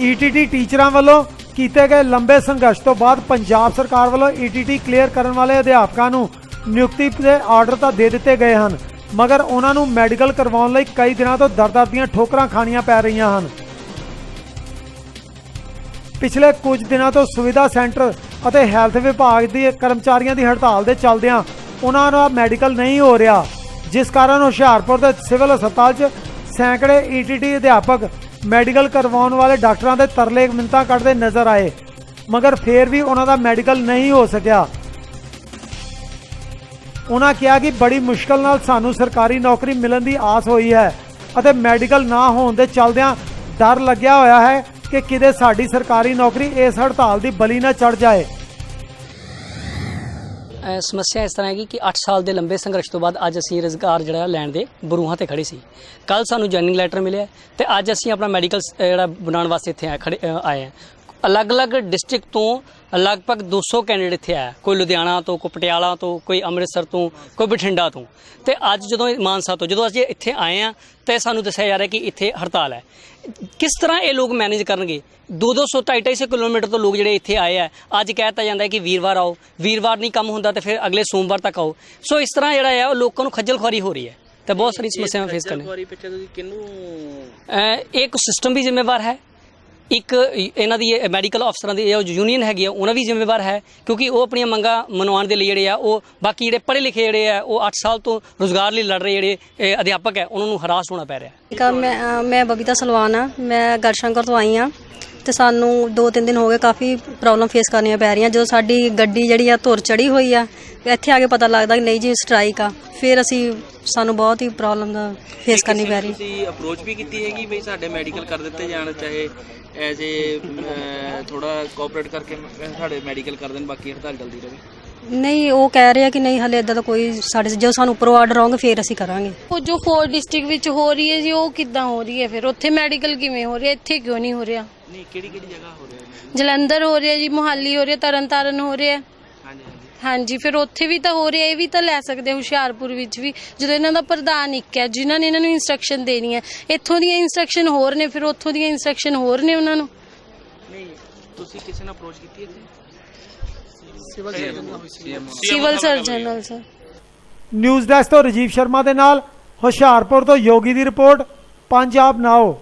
ETT ਟੀਚਰਾਂ ਵੱਲੋਂ ਕੀਤੇ ਗਏ ਲੰਬੇ ਸੰਘਰਸ਼ ਤੋਂ ਬਾਅਦ ਪੰਜਾਬ ਸਰਕਾਰ ਵੱਲੋਂ ਈਟੀਟੀ ਕਲੀਅਰ ਕਰਨ ਵਾਲੇ ਅਧਿਆਪਕਾਂ ਨੂੰ ਨਿਯੁਕਤੀ ਦੇ ਆਰਡਰ ਤਾਂ ਦੇ ਦਿੱਤੇ ਗਏ ਹਨ, ਮਗਰ ਉਹਨਾਂ ਨੂੰ ਮੈਡੀਕਲ ਕਰਵਾਉਣ ਲਈ ਕਈ ਦਿਨਾਂ ਤੋਂ ਦਰ-ਦਰ ਦੀਆਂ ਠੋਕਰਾਂ ਖਾਣੀਆਂ ਪੈ ਰਹੀਆਂ ਹਨ। ਪਿਛਲੇ ਕੁਝ ਦਿਨਾਂ ਤੋਂ ਸੁਵਿਧਾ ਸੈਂਟਰ ਅਤੇ ਹੈਲਥ ਵਿਭਾਗ ਦੇ ਕਰਮਚਾਰੀਆਂ ਦੀ ਹੜਤਾਲ ਦੇ ਚੱਲਦਿਆਂ ਉਹਨਾਂ ਦਾ ਮੈਡੀਕਲ ਨਹੀਂ ਹੋ ਰਿਹਾ, ਜਿਸ ਕਾਰਨ ਹੁਸ਼ਿਆਰਪੁਰ ਦੇ ਸਿਵਲ ਹਸਪਤਾਲ 'ਚ ਸੈਂਕੜੇ ਈਟੀਟੀ ਅਧਿਆਪਕ ਮੈਡੀਕਲ ਕਰਵਾਉਣ ਵਾਲੇ ਡਾਕਟਰਾਂ ਦੇ ਤਰਲੇ ਮਿੰਤਾ ਕੱਢਦੇ ਨਜ਼ਰ ਆਏ, ਮਗਰ ਫੇਰ ਵੀ ਉਹਨਾਂ ਦਾ ਮੈਡੀਕਲ ਨਹੀਂ ਹੋ ਸਕਿਆ। ਉਹਨਾਂ ਕਿਹਾ ਕਿ ਬੜੀ ਮੁਸ਼ਕਲ ਨਾਲ ਸਾਨੂੰ ਸਰਕਾਰੀ ਨੌਕਰੀ ਮਿਲਣ ਦੀ ਆਸ ਹੋਈ ਹੈ ਅਤੇ ਮੈਡੀਕਲ ਨਾ ਹੋਣ ਦੇ ਚਲਦਿਆਂ ਡਰ ਲੱਗਿਆ ਹੋਇਆ ਹੈ ਕਿ ਕਿਤੇ ਸਾਡੀ ਸਰਕਾਰੀ ਨੌਕਰੀ ਇਸ ਹੜਤਾਲ ਦੀ ਬਲੀ ਨਾ ਚੜ ਜਾਏ। ਸਮੱਸਿਆ ਇਸ ਤਰ੍ਹਾਂ ਹੈਗੀ ਕਿ 8 ਸਾਲ ਦੇ ਲੰਬੇ ਸੰਘਰਸ਼ ਤੋਂ ਬਾਅਦ ਅੱਜ ਅਸੀਂ ਰੁਜ਼ਗਾਰ ਜਿਹੜਾ ਲੈਣ ਦੇ ਬਰੂਹਾਂ ਤੇ ਖੜੇ ਸੀ। ਕੱਲ ਸਾਨੂੰ ਜੁਆਇਨਿੰਗ ਲੈਟਰ ਮਿਲਿਆ ਤੇ ਅੱਜ ਅਸੀਂ ਆਪਣਾ ਮੈਡੀਕਲ ਜਿਹੜਾ ਬਣਾਉਣ ਵਾਸਤੇ ਇੱਥੇ ਆਏ ਖੜੇ ਆਏ ਹਾਂ। ਅਲੱਗ-ਅਲੱਗ ਡਿਸਟ੍ਰਿਕਟ ਤੋਂ ਲਗਭਗ 200 ਕੈਂਡੀਡੇਟ ਇੱਥੇ ਆਇਆ। ਕੋਈ ਲੁਧਿਆਣਾ ਤੋਂ ਕੋਈ ਪਟਿਆਲਾ ਤੋਂ ਕੋਈ ਅੰਮ੍ਰਿਤਸਰ ਤੋਂ ਕੋਈ ਬਠਿੰਡਾ ਤੋਂ। ਤੇ ਅੱਜ ਜਦੋਂ ਇਹ ਮਾਨਸਾ ਤੋਂ ਜਦੋਂ ਅਸੀਂ ਇੱਥੇ ਆਏ ਆ ਤੇ ਸਾਨੂੰ ਦੱਸਿਆ ਜਾ ਰਿਹਾ ਕਿ ਇੱਥੇ ਹੜਤਾਲ ਹੈ। ਕਿਸ ਤਰ੍ਹਾਂ ਇਹ ਲੋਕ ਮੈਨੇਜ ਕਰਨਗੇ? 2-200 250 ਕਿਲੋਮੀਟਰ ਤੋਂ ਲੋਕ ਜਿਹੜੇ ਇੱਥੇ ਆਏ ਆ ਅੱਜ ਕਹਿਤਾ ਜਾਂਦਾ ਹੈ ਕਿ ਵੀਰਵਾਰ ਆਓ। ਵੀਰਵਾਰ ਨਹੀਂ ਕੰਮ ਹੁੰਦਾ ਤੇ ਫਿਰ ਅਗਲੇ ਸੋਮਵਾਰ ਤੱਕ ਆਓ। ਸੋ ਇਸ ਤਰ੍ਹਾਂ ਜਿਹੜਾ ਹੈ ਉਹ ਲੋਕਾਂ ਨੂੰ ਖੱਜਲ ਖੁਆਰੀ ਹੋ ਰਹੀ ਹੈ। ਤੇ ਬਹੁਤ ਸਾਰੀ ਸਮੱਸਿਆਵਾਂ ਫੇਸ ਕਰਨੀ ਵਾਰੀ ਪਿੱਛੇ ਤੁਸੀਂ ਕਿਹਨੂੰ ਅਹ ਇੱਕ ਸਿਸਟਮ ਵੀ ਜ਼ਿੰਮੇਵਾਰ ਹੈ। ਇੱਕ ਇਹਨਾਂ ਦੀ ਮੈਡੀਕਲ ਅਫਸਰਾਂ ਦੀ ਇਹ ਯੂਨੀਅਨ ਹੈਗੀ ਆ, ਉਹਨਾਂ ਵੀ ਜ਼ਿੰਮੇਵਾਰ ਹੈ, ਕਿਉਂਕਿ ਉਹ ਆਪਣੀਆਂ ਮੰਗਾਂ ਮਨਵਾਉਣ ਦੇ ਲਈ ਜਿਹੜੇ ਆ, ਉਹ ਬਾਕੀ ਜਿਹੜੇ ਪੜ੍ਹੇ ਲਿਖੇ ਜਿਹੜੇ ਆ, ਉਹ 8 ਸਾਲ ਤੋਂ ਰੋਜ਼ਗਾਰ ਲਈ ਲੜ ਰਹੇ ਜਿਹੜੇ ਅਧਿਆਪਕ ਹੈ, ਉਹਨਾਂ ਨੂੰ ਹਰਾਸ ਹੋਣਾ ਪੈ ਰਿਹਾ ਹੈ। ਮੈਂ ਮੈਂ ਬਬੀਤਾ ਸਲਵਾਨ ਆ ਮੈਂ ਗੜਸ਼ੰਕਰ ਤੋਂ ਆਈ ਆ ਤੇ ਸਾਨੂੰ 2-3 ਦਿਨ ਹੋ ਗਏ ਕਾਫੀ ਪ੍ਰੋਬਲਮ ਫੇਸ ਕਰਨੀਆਂ ਪੈ ਰਹੀਆਂ, ਜਦੋਂ ਸਾਡੀ ਗੱਡੀ ਜਿਹੜੀ ਆ ਧੁਰ ਚੜੀ ਹੋਈ ਆ ਇੱਥੇ ਆ ਕੇ ਪਤਾ ਲੱਗਦਾ ਕਿ ਨਹੀਂ ਜੀ ਸਟ੍ਰਾਈਕ ਆ। ਫਿਰ ਅਸੀਂ ਸਾਨੂੰ ਬਹੁਤ ਹੀ ਪ੍ਰੋਬਲਮ ਦਾ ਫੇਸ ਕਰਨੀ ਪੈ ਰਹੀ। ਤੁਸੀਂ ਅਪਰੋਚ ਵੀ ਕੀਤੀ ਹੈਗੀ ਬਈ ਸਾਡੇ ਮੈਡੀਕਲ ਕਰ ਦਿੱਤੇ ਜਾਣ ਚਾਹੇ ਐਜ਼ ਏ ਥੋੜਾ ਕੋਆਪਰੇਟ ਕਰਕੇ ਸਾਡੇ ਮੈਡੀਕਲ ਕਰ ਦੇਣ ਬਾਕੀ ਹੜਤਾਲ ਚੱਲਦੀ ਰਹੇ। ਨਹੀਂ ਉਹ ਕਹਿ ਰਹੇ ਕਿ ਨਹੀਂ ਹਲੇ ਇਦਾਂ ਦਾ ਕੋਈ ਸਾਡੇ ਜਦੋਂ ਸਾਨੂੰ ਉੱਪਰੋਂ ਆਰਡਰ ਆਉਂਗੇ ਫਿਰ ਅਸੀਂ ਕਰਾਂਗੇ। ਉਹ ਜੋ ਫੋਰ ਡਿਸਟ੍ਰਿਕਟ ਵਿੱਚ ਹੋ ਰਹੀ ਹੈ ਜੀ ਉਹ ਕਿੱਦਾਂ ਹੋ ਰਹੀ ਹੈ ਫਿਰ? ਉੱਥੇ ਮੈਡੀਕਲ ਕਿਵੇਂ ਹੋ ਰਿਹਾ? ਇੱਥੇ ਕਿਉਂ ਨਹੀਂ ਹੋ ਰਿਹਾ? ਨਹੀਂ ਕਿਹੜੀ ਕਿਹੜੀ ਜਗ੍ਹਾ ਹੋ ਰਿਹਾ? ਜਲੰਧਰ ਹੋ ਰਿਹਾ ਜੀ ਮੁਹਾਲੀ ਹੋ ਰਿਹਾ ਤਰਨਤਾਰਨ ਹੋ ਰਿਹਾ। ਹਾਂਜੀ। ਹਾਂਜੀ ਫਿਰ ਉੱਥੇ ਵੀ ਤਾਂ ਹੋ ਰਿਹਾ ਇਹ ਵੀ ਤਾਂ ਲੈ ਸਕਦੇ ਹੁਸ਼ਿਆਰਪੁਰ ਵਿੱਚ ਵੀ ਜਦੋਂ ਇਹਨਾਂ ਦਾ ਪ੍ਰਧਾਨ ਇੱਕ ਹੈ ਜਿਨ੍ਹਾਂ ਨੇ ਇਹਨਾਂ ਨੂੰ ਇਨਸਟਰਕਸ਼ਨ ਦੇਣੀ ਹੈ। ਇੱਥੋਂ ਦੀਆਂ ਇਨਸਟਰਕਸ਼ਨ ਹੋਰ ਨੇ ਫਿਰ ਉੱਥੋਂ ਦੀਆਂ ਇਨਸਟਰਕਸ਼ਨ ਹੋਰ ਨੇ ਉਹਨਾਂ ਨੂੰ? ਨਹੀਂ ਤੁਸੀਂ ਕਿਸੇ ਨਾਲ ਅਪਰੋਚ ਕੀਤੀ ਇੱਥੇ? ਸਿਵਲ ਸਰਜਨ ਨਾਲ। ਸਰ ਨਿਊਜ਼ ਡੈਸਕ ਤੋਂ ਰਜੀਵ ਸ਼ਰਮਾ ਦੇ ਨਾਲ ਹੁਸ਼ਿਆਰਪੁਰ ਤੋਂ ਯੋਗੀ ਦੀ ਰਿਪੋਰਟ। ਪੰਜਾਬ ਨਾਓ।